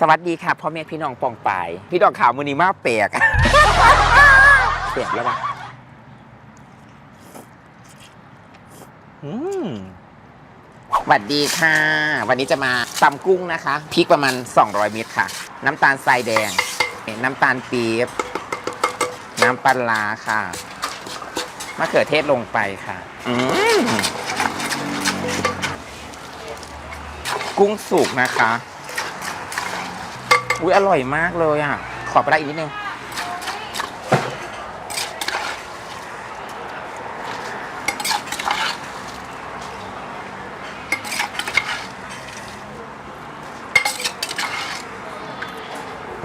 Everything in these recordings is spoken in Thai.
สวัสดีค่ะพ่อแม่พี่น้องปองปาย พี่น้องข่าวมือนี้มาแปลกแปลกแล้ววะสวัสดีค่ะ วันนี้จะมาตำกุ้งนะคะพริกประมาณ 200 เมตรค่ะ น้ำตาลทรายแดง น้ำตาลปี๊บน้ำปลาร้าค่ะมะเขือเทศลงไปค่ะอืกุ้งสุกนะคะ อุ้ยอร่อยมากเลยอะ ขอไปลาร้อีกนิดนึง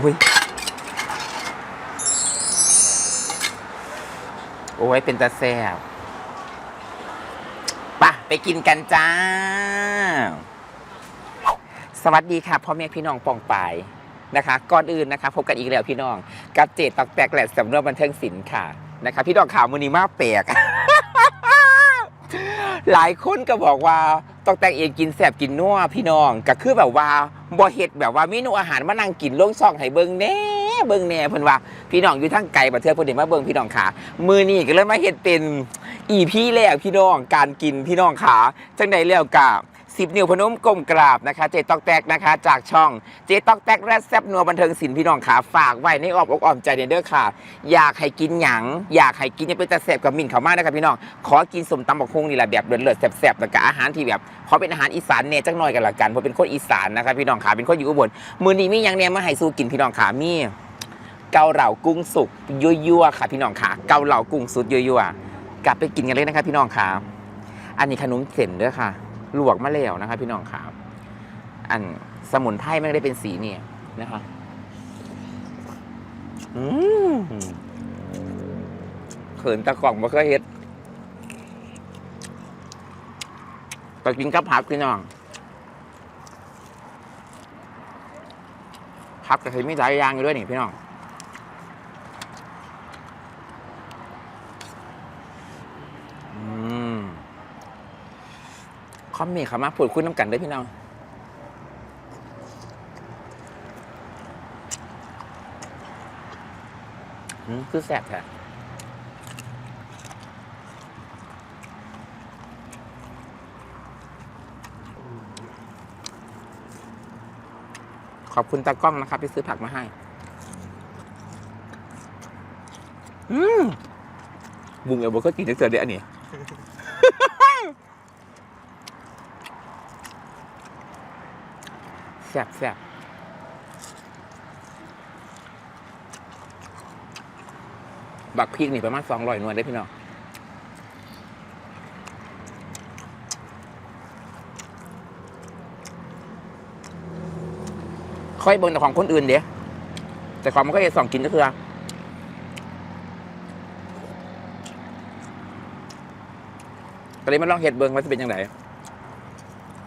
อุ้ย โอ้ย เป็นตาแซ่บปะไปกินกันจ้าสวัสดีค่ะพ่อแม่พี่น้องปองปาย นะคะก่อนอื่นนะคะพบกันอีกแล้วพี่น้อง กับเจตตอกแตกแหลกสำนวนบันเทิงศิลป์ค่ะนะคะพี่น้อกข่าวมูนีมากแปลกหลายคนก็บอกว่าตอกแต่งเองกินแสบกินนัวพี่น้องก็คือแบบว่าบ่เห็ดแบบว่าเมนูอาหารมานั่งกินล่งซองให้เบิ้งแน่เบิ้งแน่เพิ่นว่าพี่น้องอยู่ทั้งไกลประเทศเพิ่นเห็นมาเบิ้งพี่น้องขามือนี่ก็เลยมาเห็ดเป็นอีพี่แล้วพี่น้องการกินพี่น้องขาจังใดแล้วกับ 10 นิ้วพนมกลมกราบนะคะเจตอกแตกนะคะ จากช่องเจตอกแตกแระแซบนัวบันเทิงสินพี่น้องขาฝากไว้ในอ้อมอกอ้อมใจเด้อค่ะ อยากให้กินหยังอยากให้กินยังเป็นแต่แซบกับมินเขามากนะคะพี่น้องขอกินสมตำบักฮุ่งนี่แหละแบบเลือดๆแซบๆแล้วก็อาหารที่แบบขอเป็นอาหารอีสานเน่จักหน่อยกันละกันเพราะเป็นคนอีสานนะคะพี่น้องขาเป็นคนอยู่อุบลมือนี้มียังเนี่ยมาให้สู้กินพี่น้องขามีเกาเหลากุ้งสุกยั่วๆค่ะพี่น้องขาเกาเหลากุ้งสุดยั่วๆกลับไปกินกันเลยนะคะพี่น้องขาอันนี้ขนมเส้นด้วยค่ะ ลวกมะแล้วนะครับพี่น้องขาอันสมุนไพรไม่ได้เป็นสีเนี่ยนะคะอืมเขินตะกล่องมาเคยเฮ็ดไปกินกับผักพี่น้องผักก็เคยมีหลายอย่างอยู่ด้วยนี่พี่น้อง คอมเมนต์เขามาพูดคุยน้ำกันได้พี่น้องอืมคือแสบแท้ขอบคุณตากล้องนะครับ ที่ซื้อผักมาให้ อืมบุงเอลโบก็กินได้เจอเดี๋ยวอันนี้ แซ่บแซ่บบักพริกนี่ประมาณสองร้อยหน่วยได้พี่น้องค่อยเบิ่งแต่ของคนอื่นเดี๋ยวแต่ของมันก็จะสองกินก็คือก็เลยมาลองเห็ดเบิ่งว่าจะเป็นยังไง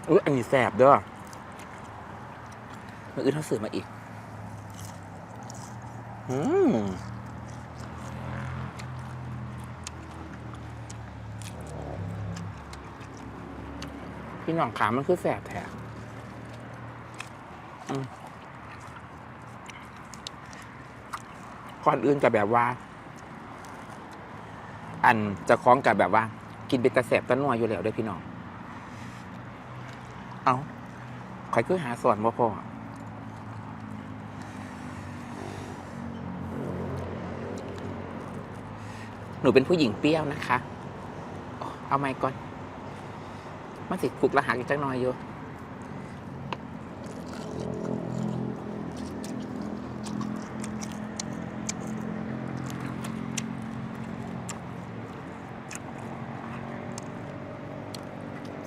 อุ้ยอันนี้แสบด้อ มื่ออื่นเขาสื่อมาอีก อืมพี่น้องขามันคือแสบแท้ก่อนอื่นกับแบบว่า อันจะคล้องกับแบบว่า กินเป็นตะแสบตะนัวอยู่แล้วด้วยพี่น้อง เอาใครคือหาสอนบ่พอ นูเป็นผู้หญิงเปรี้ยวนะคะ เอาไม้ก่อน มาสิขุกรหัสอีกจักหน่อยอยู่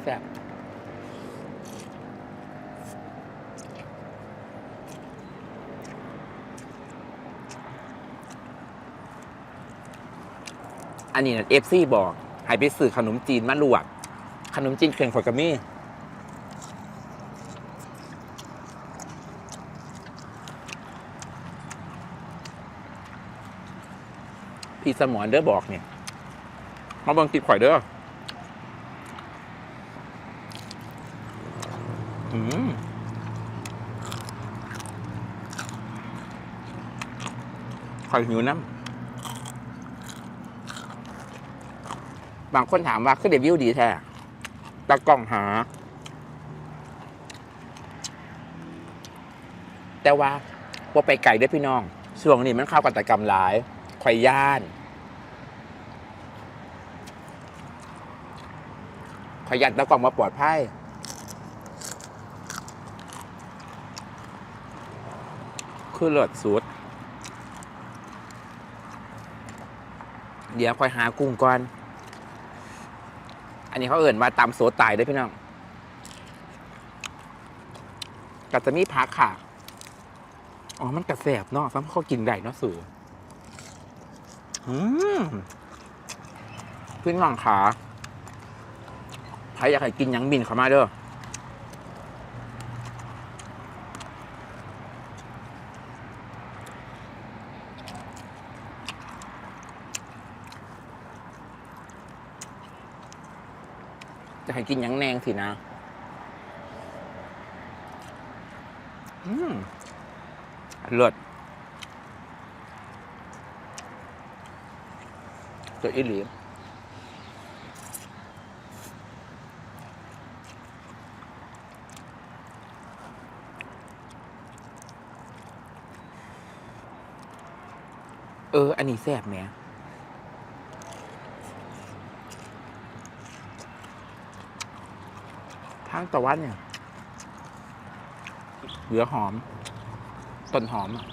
แซ่บ อันนี้เอฟซีบอกหายไปสื่อขนมจีนมะลวก ขนมจีนเคียงขวดกระมี่พี่สมอนเด้อบอกเนี่ยมาบังติดข่อยเด้ออืมข่อยหิวน้ำ บางคนถามว่าคือเดวิวดีแท้ตากล้องหา แต่ว่าพอไปไก่ด้วยพี่น้องช่วงนี้มันเข้ากับตะกรรมหลายคอยย่านคอยย่านตะกล้องมาปลอดภัยคือเลิศสุด เดี๋ยวคอยหากุ้งก่อน นนี้เขาเอิ่นว่าตำโซตายด้วยพี่น้องก็จะมีพักค่ะ อ๋อ มันกระแสบเนาะซ้ำเขากินได้เนาะสูอืมพี่น้องขาใครอยากให้กินยังบินเข้ามาเด้อ จะให้กินยังแนงสินะ อืมเลิศตัวอีหลีเออ อันนี้แซ่บแหมางตะวันเนี่ยเหลือหอม ต้นหอมอะ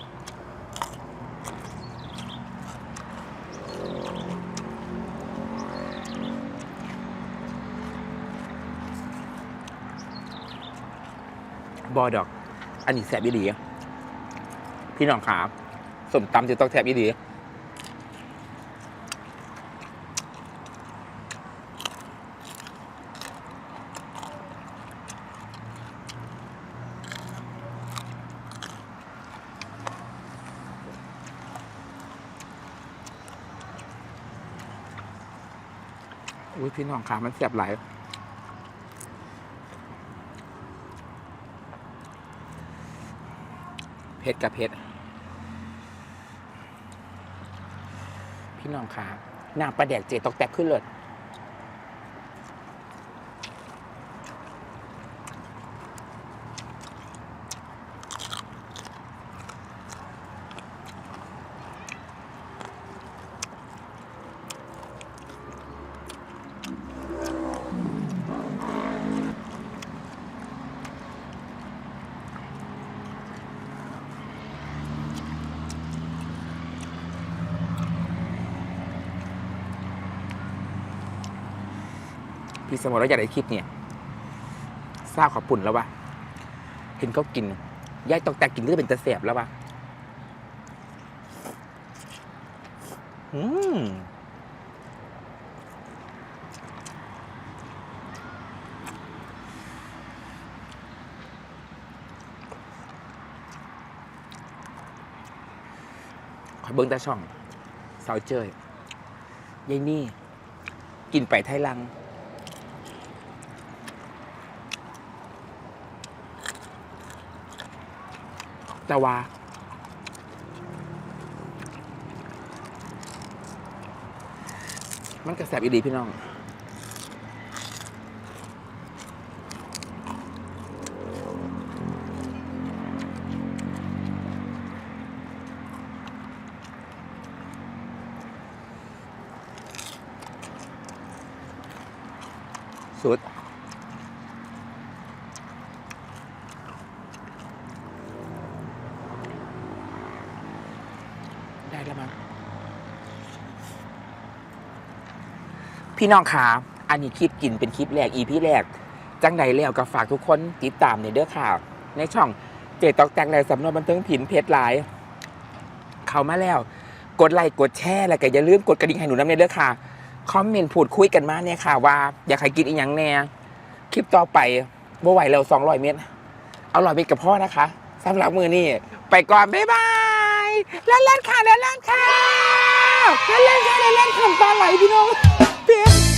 บอดอก อันนี้แสบอีดีพี่น้องขาสมตำจะต้องแสบอีดี อุ้ยพี่น้องขามันเสียบไหลายเผ็ดกับเผ็ดพี่น้องขาหน้าปลาแดกเจตกแตกขึ้นเลย พี่สมรอยากได้คลิปเนี่ยทราบขอบปุ่นแล้ววะเห็นเขากินยายตอกแตกกินก็เป็นตะเสียบแล้ววะอืมขอเบิ้งตาช่องสาวเจยยายนี่ กินไปไทยลัง แต่ว่า มันกระแสบอีดีพี่น้องสุด ได้แล้วมั้งพี่น้องขาอันนี้คลิปกินเป็นคลิปแรกอีพีแรก จังใดแล้วก็ฝากทุกคนติดตามในเด้อข่าวในช่องเจตอกแตกแหลสำนวนบันเทิงผินเพจไลน์เข้ามาแล้ว กดไลค์กดแชร์แล้วก็อย่าลืมกดกระดิ่งให้หนูน้ำในเด้อค่ะ คอมเมนต์พูดคุยกันมาเนี่ยค่ะ ว่าอยากให้กินอีกอย่างแน่คลิปต่อไปบ่ไหวแล้ว200เมตร เอาร้อยเมตรกับพ่อนะคะสำหรับมือนี่ไปก่อนบ๊ายบาย เล่นเล่นๆค่ะเล่นเล่นๆค่ะเล่นเล่นๆค่ะเล่นเล่นๆทำตาไหลพี่น้องเพีย